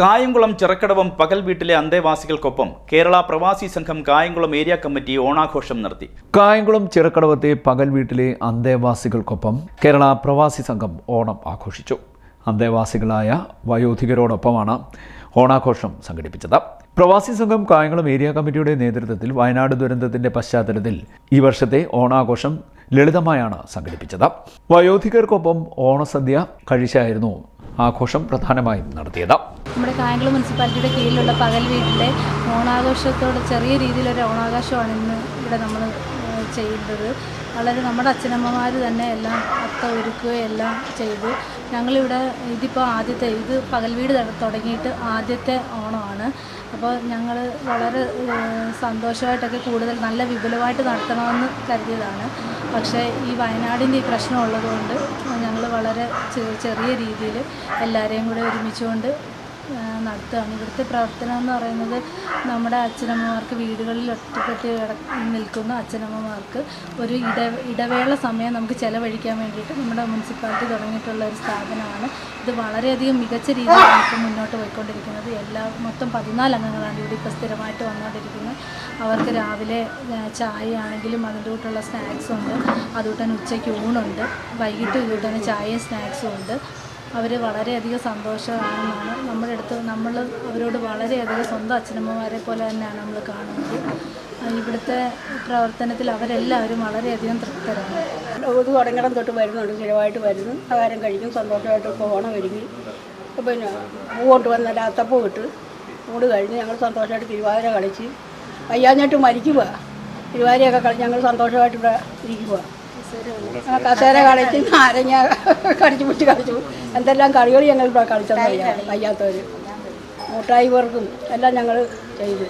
കായംകുളം ചിറക്കടവം പകൽ വീട്ടിലെ അന്തേവാസികൾക്കൊപ്പം കേരള പ്രവാസി സംഘം കായംകുളം ഏരിയ കമ്മിറ്റി ഓണാഘോഷം നടത്തി. കായംകുളം ചിറക്കടവത്തെ പകൽ വീട്ടിലെ അന്തേവാസികൾക്കൊപ്പം കേരള പ്രവാസി സംഘം ഓണം ആഘോഷിച്ചു. അന്തേവാസികളായ വയോധികരോടൊപ്പമാണ് ഓണാഘോഷം സംഘടിപ്പിച്ചത്. പ്രവാസി സംഘം കായംകുളം ഏരിയ കമ്മിറ്റിയുടെ നേതൃത്വത്തിൽ വയനാട് ദുരന്തത്തിന്റെ പശ്ചാത്തലത്തിൽ ഈ വർഷത്തെ ഓണാഘോഷം ലളിതമായാണ് സംഘടിപ്പിച്ചത്. വയോധികർക്കൊപ്പം ഓണസദ്യ കഴിച്ചായിരുന്നു ആഘോഷം പ്രധാനമായും നടത്തിയത്. നമ്മുടെ കായംകുളം മുനിസിപ്പാലിറ്റിയുടെ കീഴിലുള്ള പകൽ വീട്ടിലെ ഓണാഘോഷത്തോട് ചെറിയ രീതിയിലൊരു ഓണാഘോഷമാണ് ഇന്ന് ഇവിടെ നമ്മൾ ചെയ്യുന്നത് വളരെ നമ്മുടെ അച്ഛനമ്മമാർ തന്നെ എല്ലാം അത്ത ഒരുക്കുകയും എല്ലാം ചെയ്തു. ഞങ്ങളിവിടെ ഇതിപ്പോൾ ആദ്യത്തെ ഇത് പകൽ വീട് തുടങ്ങിയിട്ട് ആദ്യത്തെ ഓണമാണ്. അപ്പോൾ ഞങ്ങൾ വളരെ സന്തോഷമായിട്ടൊക്കെ കൂടുതൽ നല്ല വിപുലമായിട്ട് നടത്തണമെന്ന് കരുതിയതാണ്. പക്ഷേ ഈ വയനാടിന്റെ ഈ പ്രശ്നം ഉള്ളതുകൊണ്ട് ഞങ്ങൾ വളരെ ചെറിയ രീതിയിൽ എല്ലാവരെയും കൂടെ ഒരുമിച്ചുകൊണ്ട് നടത്തുകയാണ്. ഇവിടുത്തെ പ്രവർത്തനം എന്ന് പറയുന്നത് നമ്മുടെ അച്ഛനമ്മമാർക്ക് വീടുകളിൽ ഒറ്റപ്പെട്ട് നിൽക്കുന്ന അച്ഛനമ്മമാർക്ക് ഒരു ഇട ഇടവേള സമയം നമുക്ക് ചെലവഴിക്കാൻ വേണ്ടിയിട്ട് നമ്മുടെ മുനിസിപ്പാലിറ്റി തുടങ്ങിയിട്ടുള്ള ഒരു സ്ഥാപനമാണ്. ഇത് വളരെയധികം മികച്ച രീതിയിൽ നമുക്ക് മുന്നോട്ട് പോയിക്കൊണ്ടിരിക്കുന്നത്. എല്ലാ മൊത്തം പതിനാല് അംഗങ്ങളാണ് ഇവിടെ ഇപ്പോൾ സ്ഥിരമായിട്ട് വന്നുകൊണ്ടിരിക്കുന്നത്. അവർക്ക് രാവിലെ ചായ ആണെങ്കിലും അതിന്റെ കൂട്ടുള്ള സ്നാക്സും ഉണ്ട് അതുകൊണ്ട് തന്നെ ഉച്ചയ്ക്ക് ഊണുണ്ട്. വൈകിട്ട് ഇതുകൊണ്ട് തന്നെ ചായയും സ്നാക്സും ഉണ്ട്. അവർ വളരെയധികം സന്തോഷമാണെന്നാണ് നമ്മുടെ അടുത്ത് നമ്മൾ അവരോട് വളരെയധികം സ്വന്തം അച്ഛനമ്മമാരെ പോലെ തന്നെയാണ് നമ്മൾ കാണുന്നത്. ഇവിടുത്തെ പ്രവർത്തനത്തിൽ അവരെല്ലാവരും വളരെയധികം തൃപ്തരാണ്. ഇത് തുടങ്ങണം തൊട്ട് വരുന്നുണ്ട് സ്ഥിരമായിട്ട് വരുന്നു. ആഹാരം കഴിക്കും സന്തോഷമായിട്ട് പോകണം ഒരുങ്ങി. പിന്നെ പൂ കൊണ്ടുവന്ന രാത്തപ്പൂ ഇട്ട് കൂട് കഴിഞ്ഞ് ഞങ്ങൾ സന്തോഷമായിട്ട് തിരുവാതിര കളിച്ച് വയ്യാഞ്ഞിട്ട് മരിക്കുക തിരുവാതിരയൊക്കെ കളിച്ച് ഞങ്ങൾ സന്തോഷമായിട്ട് ഇവിടെ ഇരിക്കുക കസേര കളിച്ച് നാരങ്ങ കടിച്ചു പിടിച്ച് കളിച്ചു. എന്തെല്ലാം കളികൾ ഞങ്ങൾ ഇവിടെ കളിച്ചത് വയ്യാത്തവർ മൂട്ടായി പേർക്കും എല്ലാം ഞങ്ങൾ ചെയ്തു.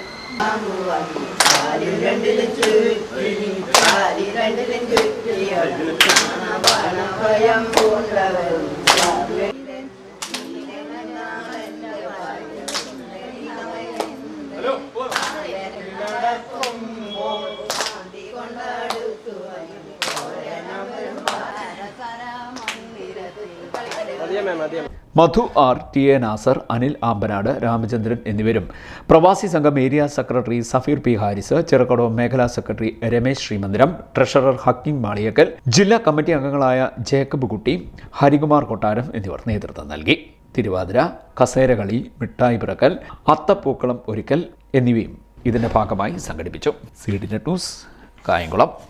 Madhu R T A Nasar Anil Ambanad Ramachandran എന്നിവരും. Pravasi Sangham area secretary Safeer P Haris Cherukkadavu മേഖലാ സെക്രട്ടറി രമേശ് ശ്രീമന്ദിരം ട്രഷറർ ഹക്കിം മാളിയക്കൽ ജില്ലാ കമ്മിറ്റി അംഗങ്ങളായ ജേക്കബ് കുട്ടി ഹരികുമാർ കൊട്ടാരം എന്നിവർ നേതൃത്വം നൽകി. തിരുവാതിര കസേരകളി മിഠായി പിറക്കൽ അത്തപ്പൂക്കളം ഒരുക്കൽ എന്നിവയും ഇതിന്റെ ഭാഗമായി സംഘടിപ്പിച്ചു. C news Kayamkulam.